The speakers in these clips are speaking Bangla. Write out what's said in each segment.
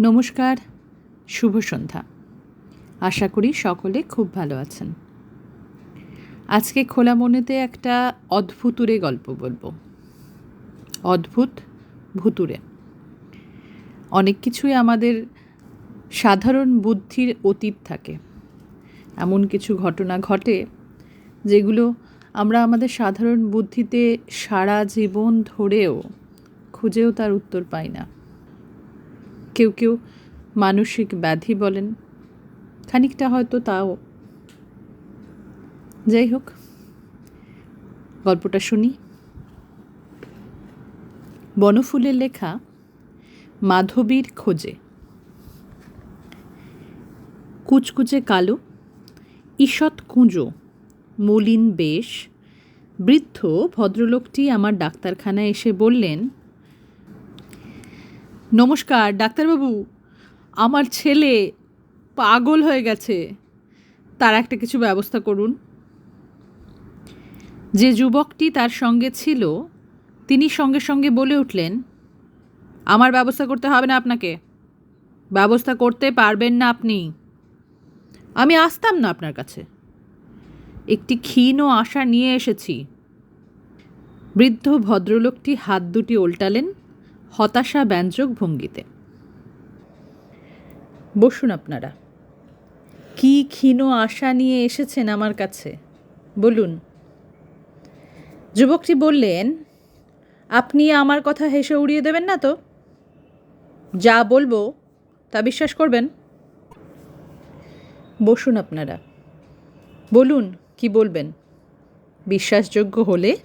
নমস্কার, শুভ সন্ধ্যা। আশা করি সকলে খুব ভালো আছেন। আজকে খোলা মনেতে একটা অদ্ভুতুরে গল্প বলব। অদ্ভুত ভুতুরে। অনেক কিছুই আমাদের সাধারণ বুদ্ধির অতীত থাকে। এমন কিছু ঘটনা ঘটে যেগুলো আমরা আমাদের সাধারণ বুদ্ধিতে সারা জীবন ধরেও খুঁজেও তার উত্তর পাই না। কেউ কেউ মানসিক ব্যাধি বলেন। খানিকটা হয়তো তাও। যাই হোক, গল্পটা শুনি। বনফুলের লেখা, মাধবীর খোঁজে। কুচকুচে কালো, ঈষৎ কুঁজো, মলিন বেশ। বৃদ্ধ ভদ্রলোকটি আমার ডাক্তারখানায় এসে বললেন নমস্কার, ডাক্তারবাবু। আমার ছেলে পাগল হয়ে গেছে। তার একটা কিছু ব্যবস্থা করুন। যে যুবকটি তার সঙ্গে ছিল, তিনি সঙ্গে সঙ্গে বলে উঠলেন, আমার ব্যবস্থা করতে হবে না আপনাকে। ব্যবস্থা করতে পারবেন না আপনি। আমি আসতাম না আপনার কাছে। একটি ক্ষীণ আশা নিয়ে এসেছি। বৃদ্ধ ভদ্রলোকটি হাত দুটি ওল্টালেন। হতাশা ব্যঞ্জক ভঙ্গিতে। বসুন আপনারা। কি ক্ষীণ আশা নিয়ে এসেছেন আমার কাছে? বলুন। যুবকটি বললেন, আপনি আমার কথা হেসে উড়িয়ে দেবেন না তো? যা বলব তা বিশ্বাস করবেন? বসুন আপনারা। বলুন, কি বলবেন? বিশ্বাসযোগ্য হলে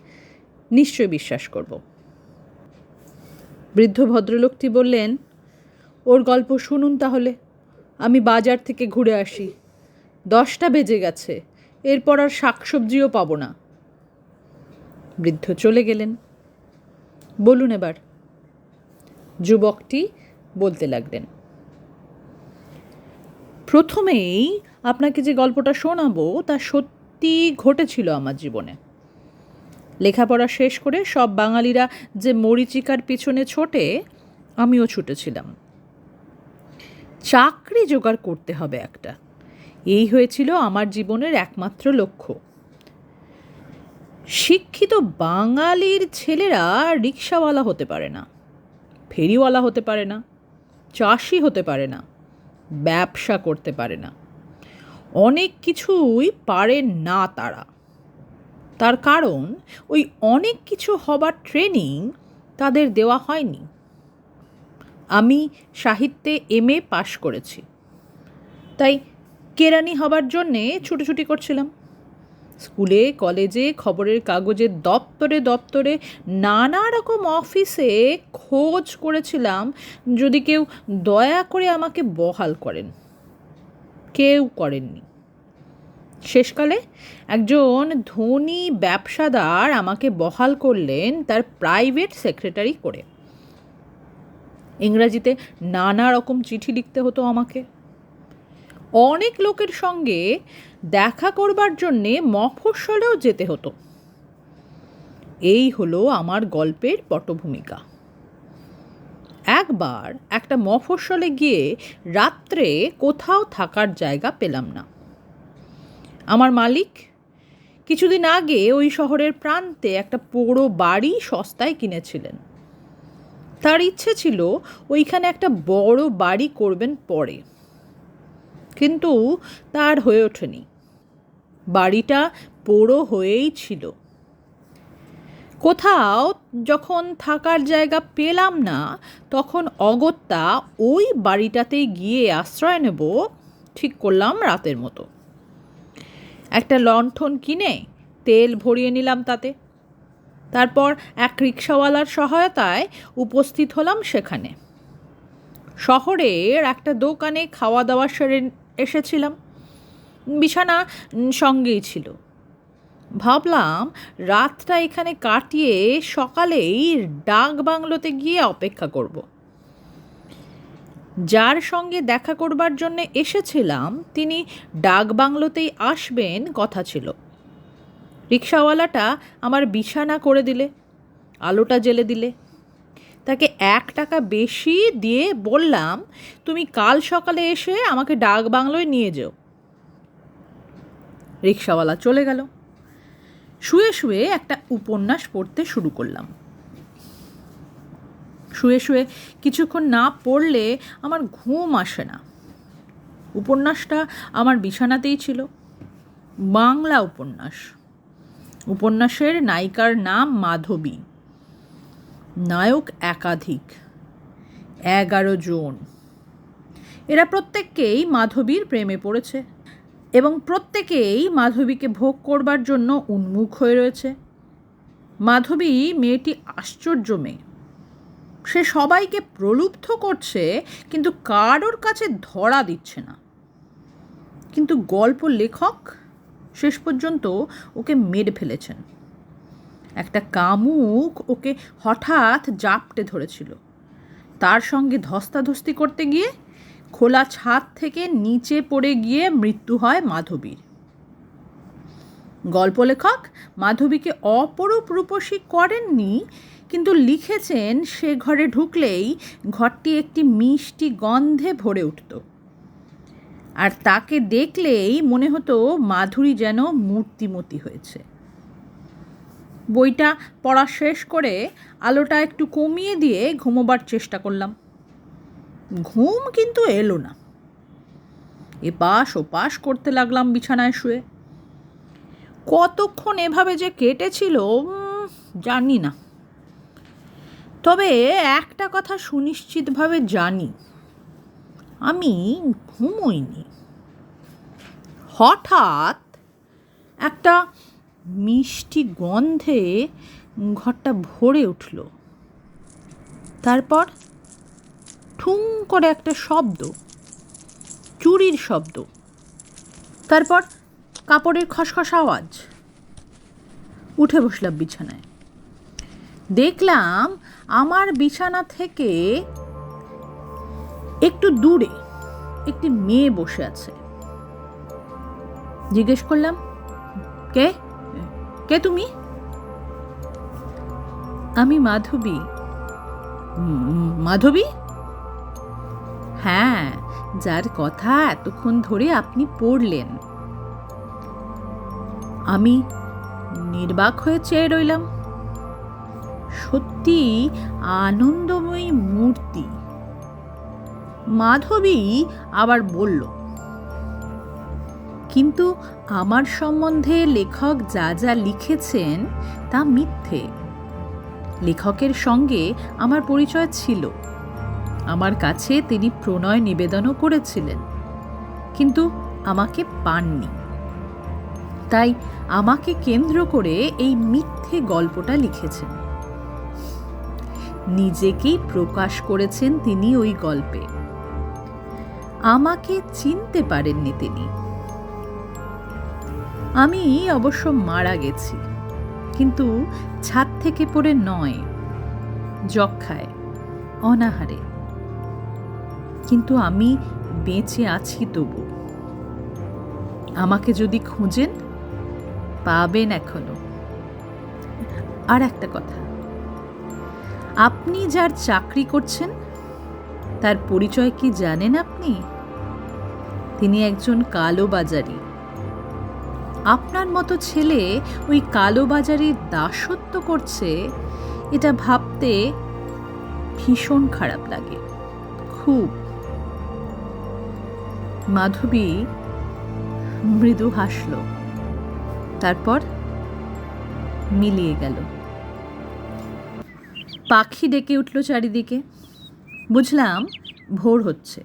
নিশ্চয় বিশ্বাস করব। বৃদ্ধ ভদ্রলোকটি বললেন, ওর গল্প শুনুন তাহলে। আমি বাজার থেকে ঘুরে আসি। দশটা বেজে গেছে। এরপর আর শাকসবজিও পাবো না। বৃদ্ধ চলে গেলেন। বলুন এবার। যুবকটি বলতে লাগলেন, প্রথমেই আপনাকে যে গল্পটা শোনাবো তা সত্যি ঘটেছিল আমার জীবনে। লেখাপড়া শেষ করে সব বাঙালিরা যে মরিচিকার পিছনে ছোটে, আমিও ছুটেছিলাম। চাকরি জোগাড় করতে হবে একটা। এই হয়েছিল আমার জীবনের একমাত্র লক্ষ্য। শিক্ষিত বাঙালির ছেলেরা রিক্সাওয়ালা হতে পারে না, ফেরিওয়ালা হতে পারে না, চাষি হতে পারে না, ব্যবসা করতে পারে না। অনেক কিছুই পারে না তারা। তার কারণ, ওই অনেক কিছু হবার ট্রেনিং তাদের দেওয়া হয়নি। আমি সাহিত্যে এম এ পাশ করেছি। তাই কেরানি হবার জন্যে ছুটোছুটি করছিলাম। স্কুলে, কলেজে, খবরের কাগজে, দপ্তরে দপ্তরে নানা রকম অফিসে খোঁজ করেছিলাম যদি কেউ দয়া করে আমাকে বহাল করেন। কেউ করেননি। শেষকালে একজন ধনী ব্যবসাদার আমাকে বহাল করলেন তার প্রাইভেট সেক্রেটারি করে। ইংরাজিতে নানা রকম চিঠি লিখতে হতো আমাকে। অনেক লোকের সঙ্গে দেখা করবার জন্যে মফস্বলেও যেতে হতো। এই হলো আমার গল্পের পটভূমিকা। একবার একটা মফস্বলে গিয়ে রাত্রে কোথাও থাকার জায়গা পেলাম না। আমার মালিক। কিছুদিন আগে ওই শহরের প্রান্তে একটা পোড়ো বাড়ি সস্তায় কিনেছিলেন। তার ইচ্ছে ছিল ওইখানে একটা বড় বাড়ি করবেন পরে। কিন্তু তার হয়ে ওঠেনি। বাড়িটা পোড়ো হয়েই ছিল। কোথাও যখন থাকার জায়গা পেলাম না, তখন অগত্যা ওই বাড়িটাতেই গিয়ে আশ্রয় নেব, ঠিক করলাম রাতের মতো। একটা লণ্ঠন কিনে তেল ভরিয়ে নিলাম তাতে। তারপর এক রিক্সাওয়ালার সহায়তায় উপস্থিত হলাম সেখানে। শহরের একটা দোকানে খাওয়া দাওয়া সেরে এসেছিলাম। বিছানা সঙ্গেই ছিল। ভাবলাম রাতটা এখানে কাটিয়ে সকালেই ডাক বাংলোতে গিয়ে অপেক্ষা করব। যার সঙ্গে দেখা করবার জন্য এসেছিলাম, তিনি ডাক বাংলোতেই আসবেন কথা ছিল। রিক্সাওয়ালাটা আমার বিছানা করে দিলে, আলোটা জেলে দিলে। তাকে এক টাকা বেশি দিয়ে বললাম, তুমি কাল সকালে এসে আমাকে ডাক বাংলোয় নিয়ে যেও। রিক্সাওয়ালা চলে গেল। শুয়ে শুয়ে একটা উপন্যাস পড়তে শুরু করলাম। শুয়ে শুয়ে কিছুক্ষণ না পড়লে আমার ঘুম আসে না। উপন্যাসটা আমার বিছানাতেই ছিল। বাংলা উপন্যাস। উপন্যাসের নায়িকার নাম মাধবী। নায়ক একাধিক। এগারো জন। এরা প্রত্যেককেই মাধবীর প্রেমে পড়েছে এবং প্রত্যেকেই মাধবীকে ভোগ করবার জন্য উন্মুখ হয়ে রয়েছে। মাধবী মেয়েটি আশ্চর্য মেয়ে। সে সবাইকে প্রলুব্ধ করছে, কিন্তু কারোর কাছে ধরা দিচ্ছে না। কিন্তু গল্প লেখক শেষ পর্যন্ত ওকে মেরে ফেলেছেন। একটা কামুক ওকে হঠাৎ জাপটে ধরেছিল। তার সঙ্গে ধস্তাধস্তি করতে গিয়ে খোলা ছাদ থেকে নিচে পড়ে গিয়ে মৃত্যু হয় মাধবীর। গল্প লেখক মাধবীকে অপরূপ রূপসী করেননি কিন্তু লিখেছেন, সে ঘরে ঢুকলেই ঘরটি একটি মিষ্টি গন্ধে ভরে উঠত। আর তাকে দেখলেই মনে হতো মাধুরী যেন মূর্তিমতি হয়েছে। বইটা পড়া শেষ করে আলোটা একটু কমিয়ে দিয়ে ঘুমোবার চেষ্টা করলাম। ঘুম কিন্তু এলো না। এপাশ ওপাশ করতে লাগলাম বিছানায় শুয়ে। কতক্ষণ এভাবে যে কেটেছিল জানি না। তবে একটা কথা সুনিশ্চিতভাবে জানি, আমি ঘুমোইনি। হঠাৎ একটা মিষ্টি গন্ধে ঘরটা ভরে উঠল। তারপর ঠুং করে একটা শব্দ, চুরির শব্দ। তারপর কাপড়ের খসখস আওয়াজ। উঠে বসলাম বিছানায়। দেখলাম আমার বিছানা থেকে একটু দূরে একটি মেয়ে বসে আছে। জিজ্ঞেস করলাম, কে? কে তুমি? আমি মাধবী। মাধবী? হ্যাঁ যার কথা এতক্ষণ ধরে আপনি পড়লেন। আমি নির্বাক হয়ে চেয়ে রইলাম। সত্যি আনন্দময়ী মূর্তি। মাধবী আবার বলল, কিন্তু আমার সম্বন্ধে লেখক যা যা লিখেছেন তা মিথ্যে। লেখকের সঙ্গে আমার পরিচয় ছিল। আমার কাছে তিনি প্রণয় নিবেদনও করেছিলেন, কিন্তু আমাকে পাননি। তাই আমাকে কেন্দ্র করে এই মিথ্যে গল্পটা লিখেছেন। নিজেকেই প্রকাশ করেছেন তিনি ওই গল্পে। আমাকে চিনতে পারেননি তিনি। আমি অবশ্য মারা গেছি, কিন্তু ছাদ থেকে পড়ে নয়, যক্ষায়, অনাহারে। কিন্তু আমি বেঁচে আছি তবু। আমাকে যদি খুঁজেন, পাবেন এখনও। আর একটা কথা আপনি যার চাকরি করছেন, তার পরিচয় কি জানেন আপনি? তিনি একজন কালোবাজারি আপনার মতো ছেলে ওই কালোবাজারির দাসত্ব করছে, এটা ভাবতে ভীষণ খারাপ লাগে। খুব। মাধবী মৃদু হাসল, তারপর মিলিয়ে গেল। পাখি ডেকে উঠল চারিদিকে। বুঝলাম ভোর হচ্ছে।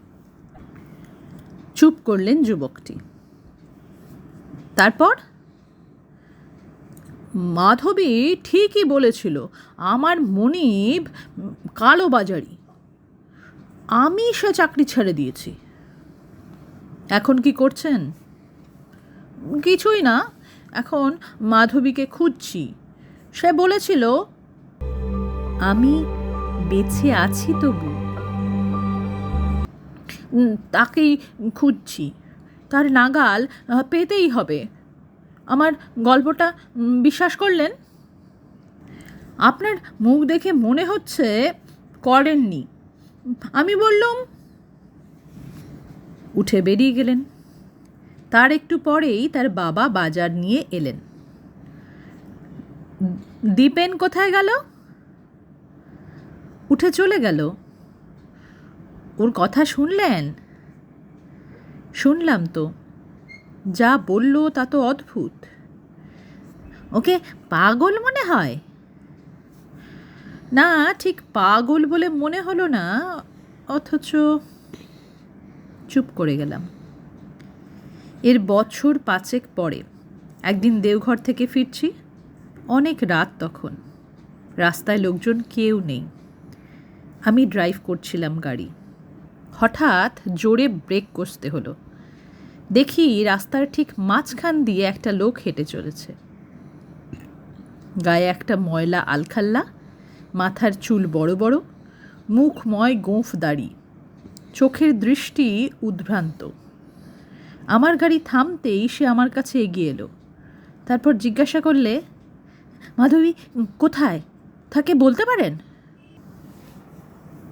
চুপ করলেন যুবকটি। তারপর? মাধবী ঠিকই বলেছিল, আমার মনিব কালোবাজারি আমি সে চাকরি ছেড়ে দিয়েছি। এখন কি করছেন? কিছুই না, এখন মাধবীকে খুঁজছি। সে বলেছিল আমি বেঁচে আছি তবু। তাকেই খুঁজছি। তার নাগাল পেতেই হবে। আমার গল্পটা বিশ্বাস করলেন? আপনার মুখ দেখে মনে হচ্ছে করেননি। আমি বললাম, উঠে বেরিয়ে গেলেন। তার একটু পরেই তার বাবা বাজার নিয়ে এলেন। দীপেন কোথায় গেল? উঠে চলে গেল। ওর কথা শুনলেন? শুনলাম তো। যা বলল তা তো অদ্ভুত। ওকে পাগল মনে হয়? না, ঠিক পাগল বলে মনে হলো না, অথচ চুপ করে গেলাম। এর বছর পাঁচেক পরে। একদিন দেওঘর থেকে ফিরছি, অনেক রাত তখন। রাস্তায় লোকজন কেউ নেই। আমি ড্রাইভ করছিলাম গাড়ি। হঠাৎ জোরে ব্রেক কষতে হলো। দেখি রাস্তার ঠিক মাঝখান দিয়ে একটা লোক হেঁটে চলেছে। গায়ে একটা ময়লা আলখাল্লা, মাথার চুল বড় বড়, মুখময় গোঁফ দাড়ি। চোখের দৃষ্টি উদ্ভ্রান্ত। আমার গাড়ি থামতেই সে আমার কাছে এগিয়ে এলো। তারপর জিজ্ঞাসা করলে, মাধবী, কোথায়? থাকে বলতে পারেন?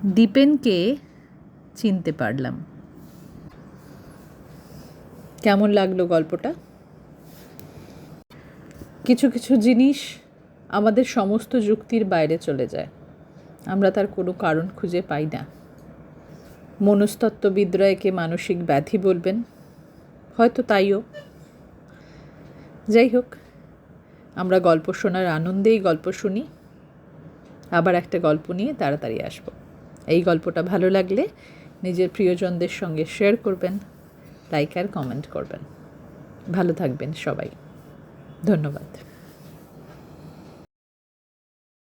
দীপেনকে চিনতে পারলাম। কেমন লাগল গল্পটা? কিছু কিছু জিনিস আমাদের সমস্ত যুক্তির বাইরে চলে যায়। আমরা তার কোনো কারণ খুঁজে পাই না। মনস্তত্ত্ববিদরা একে মানসিক ব্যাধি বলবেন। হয়তো তাইও। যাই হোক, আমরা গল্প শোনার আনন্দেই গল্প শুনি। আবার একটা গল্প নিয়ে তাড়াতাড়ি আসব। এই গল্পটা ভালো লাগলে নিজের প্রিয়জনদের সঙ্গে শেয়ার করবেন লাইক আর কমেন্ট করবেন। ভালো থাকবেন সবাই। ধন্যবাদ।